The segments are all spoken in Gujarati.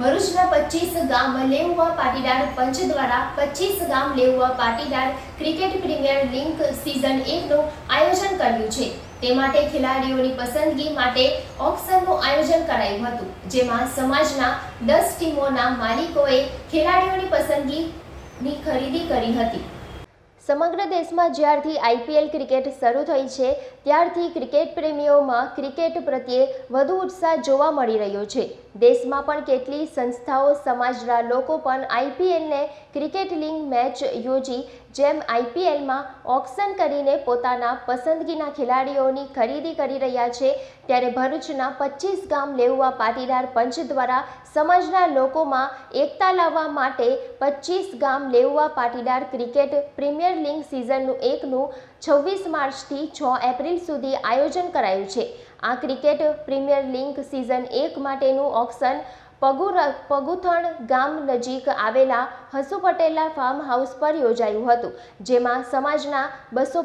ભરૂચના પચીસ ગામ લેઉવા પાટીદાર પંચ દ્વારા પચીસ ગામ Leuva Patidar cricket premier league season એકનું આયોજન કર્યું છે. તે માટે ખેલાડીઓની પસંદગી માટે ઓક્શનનું આયોજન કરાયું હતું, જેમાં સમાજના દસ ટીમોના માલિકોએ ખેલાડીઓની પસંદગીની ખરીદી કરી હતી. સમગ્ર દેશમાં જ્યારથી આઈપીએલ ક્રિકેટ શરૂ થઈ છે, ત્યારથી ક્રિકેટ પ્રેમીઓમાં ક્રિકેટ પ્રત્યે વધુ ઉત્સાહ જોવા મળી રહ્યો છે. દેશમાં પણ કેટલી સંસ્થાઓ, સમાજના લોકો પણ આઈપીએલને ક્રિકેટ લીગ મેચ યોજી જેમ આઈપીએલમાં ઓક્શન કરીને પોતાના પસંદગીના ખેલાડીઓની ખરીદી કરી રહ્યા છે, ત્યારે ભરૂચના પચીસ ગામ લેઉવા પાટીદાર પંચ દ્વારા સમાજના લોકોમાં એકતા લાવવા માટે પચીસ ગામ Leuva Patidar cricket premier league સિઝનનું એકનું છવ્વીસ માર્ચથી છ એપ્રિલ સુધી આયોજન કરાયું છે. આ ક્રિકેટ પ્રીમિયર લીગ સિઝન એક માટેનું ઓક્શન પગુથણ ગામ નજીક આવેલા હસુ પટેલા ફાર્મ હાઉસ પર યોજાયું હતું, જેમાં સમાજના બસો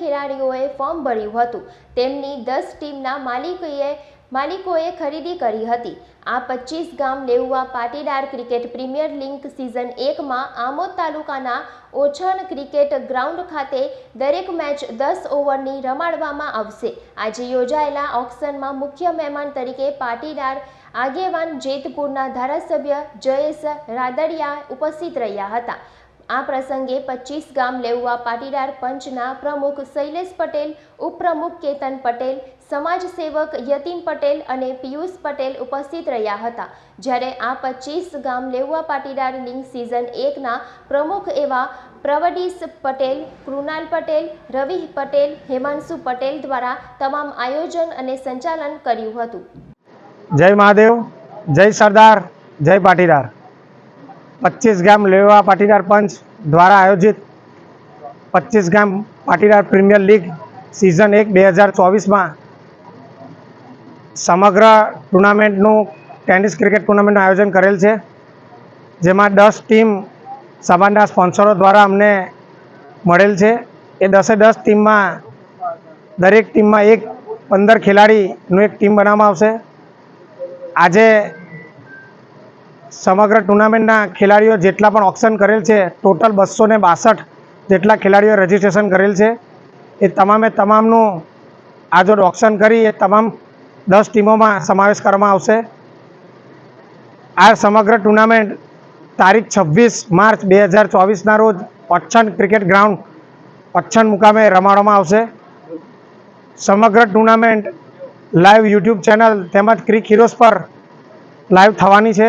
ખેલાડીઓએ ફોર્મ ભર્યું હતું. તેમની દસ ટીમના માલિકોએ માલિકોએ ખરીદી કરી હતી. આ પચીસ ગામ Leuva Patidar cricket premier league season એકમાં આમોદ તાલુકાના ઓછણ ક્રિકેટ ગ્રાઉન્ડ ખાતે દરેક મેચ દસ ઓવરની રમાડવામાં આવશે. આજે યોજાયેલા ઓક્શનમાં મુખ્ય મહેમાન તરીકે પાટીદાર આગેવાન જેતપુરના ધારાસભ્ય જયેશ રાદડિયા ઉપસ્થિત રહ્યા હતા. આ પ્રસંગે પચીસ ગામ લેવવા પાટીદાર પંચના પ્રમુખ શૈલેષ પટેલ, ઉપપ્રમુખ કેતન પટેલ સમાજ સેવક યતીન પટેલ અને પિયુષ પટેલ ઉપસ્થિત રહ્યા હતા. જ્યારે આ પચીસ ગામ લેવવા પાટીદાર લીગ સિઝન એકના પ્રમુખ એવા પ્રવડીશ પટેલ, કૃણાલ પટેલ, રવિ પટેલ, હેમાંશુ પટેલ દ્વારા તમામ આયોજન અને સંચાલન કર્યું હતું. જય મહાદેવ, જય સરદાર, જય પાટીદાર. પચીસ ગામ લેવા પાટીદાર પંચ દ્વારા આયોજિત પચીસ ગામ પાટીદાર પ્રીમિયર લીગ સિઝન એક બે હજાર ચોવીસમાં સમગ્ર ટુર્નામેન્ટનું ટેનિસ ક્રિકેટ ટુર્નામેન્ટનું આયોજન કરેલ છે. જેમાં દસ ટીમ સમાજના સ્પોન્સરો દ્વારા અમને મળેલ છે. એ દસે દસ ટીમમાં દરેક ટીમમાં એક પંદર ખેલાડીનું એક ટીમ બનાવવામાં આવશે. આજે સમગ્ર ટુર્નામેન્ટના ખેલાડીઓ જેટલા પણ ઓપ્શન કરેલ છે, ટોટલ બસો ને બાસઠ જેટલા ખેલાડીઓ રજીસ્ટ્રેશન કરેલ છે. એ તમામે તમામનું આ જો ઓપ્શન કરી એ તમામ દસ ટીમોમાં સમાવેશ કરવામાં આવશે. આ સમગ્ર ટુર્નામેન્ટ તારીખ છવ્વીસ માર્ચ બે હજાર ચોવીસના રોજ પચ્છન ક્રિકેટ ગ્રાઉન્ડ, પચ્છન મુકામે રમાડવામાં આવશે. સમગ્ર ટુર્નામેન્ટ લાઈવ યુટ્યુબ ચેનલ તેમજ ક્રિક હીરોઝ પર લાઈવ થવાની છે.